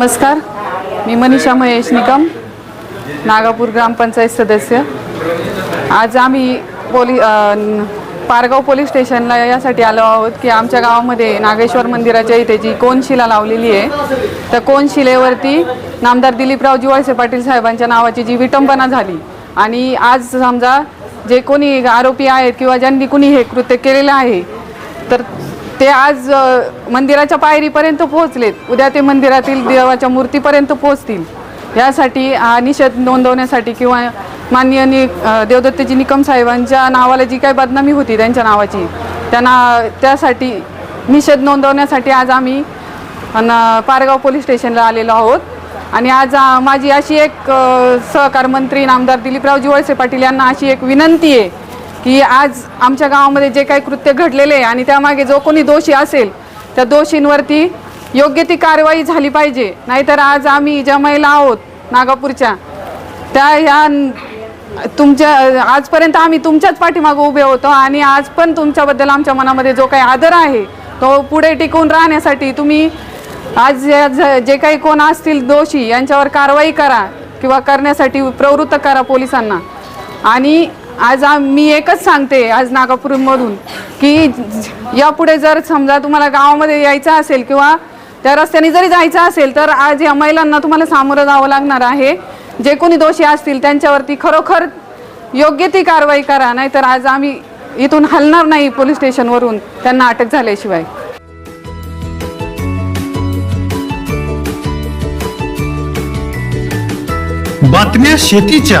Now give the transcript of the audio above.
नमस्कार. मी मनीषा महेश निकम नागापूर ग्रामपंचायत सदस्य. आज आम्ही पोली पारगाव पोलीस स्टेशनला यासाठी आलो आहोत की आमच्या गावामध्ये नागेश्वर मंदिराच्या इथे जी कोनशिला लावलेली आहे त्या कोनशिलेवरती नामदार दिलीपराव जिवाळसे पाटील साहेबांच्या नावाची जी विटंबना झाली आणि आज समजा जे कोणी आरोपी आहेत किंवा ज्यांनी कुणी हे कृत्य केलेलं आहे तर ते आज मंदिराच्या पायरीपर्यंत पोहोचलेत. उद्या ते मंदिरातील देवाच्या मूर्तीपर्यंत पोहोचतील. यासाठी हा निषेध नोंदवण्यासाठी किंवा माननीय नि देवदत्तजी निकम साहेबांच्या नावाला जी काही बदनामी होती त्यांच्या नावाची त्यांना त्यासाठी निषेध नोंदवण्यासाठी आज आम्ही पारगाव पोलीस स्टेशनला आलेलो आहोत. आणि आज माझी अशी एक सहकार मंत्री नामदार दिलीपरावजी वळसे पाटील यांना अशी एक विनंती आहे की आज आमच्या गावामध्ये जे काही कृत्य घडलेले आहे आणि त्यामागे जो कोणी दोषी असेल त्या दोषींवरती योग्य ती कारवाई झाली पाहिजे. नाहीतर आज आम्ही ज्या महिला आहोत नागापूरच्या त्या ह्या तुमच्या आजपर्यंत आम्ही तुमच्याच पाठीमागं उभे होतो आणि आज पण तुमच्याबद्दल आमच्या मनामध्ये जो काही आदर आहे तो पुढे टिकून राहण्यासाठी तुम्ही आज जे काही कोण असतील दोषी यांच्यावर कारवाई करा किंवा करण्यासाठी प्रवृत्त करा पोलिसांना. आणि आज मी एकच सांगते आज नागापूरमधून की यापुढे जर समजा तुम्हाला गावामध्ये यायचं असेल किंवा त्या रस्त्याने जरी जायचं असेल तर आज या महिलांना तुम्हाला सामोरं जावं लागणार आहे. जे कोणी दोषी असतील त्यांच्यावरती खरोखर योग्य ती कारवाई करा नाहीतर आज आम्ही इथून हलणार नाही पोलीस स्टेशनवरून. त्यांना अटक झाल्याशिवाय. बातम्या शेतीच्या.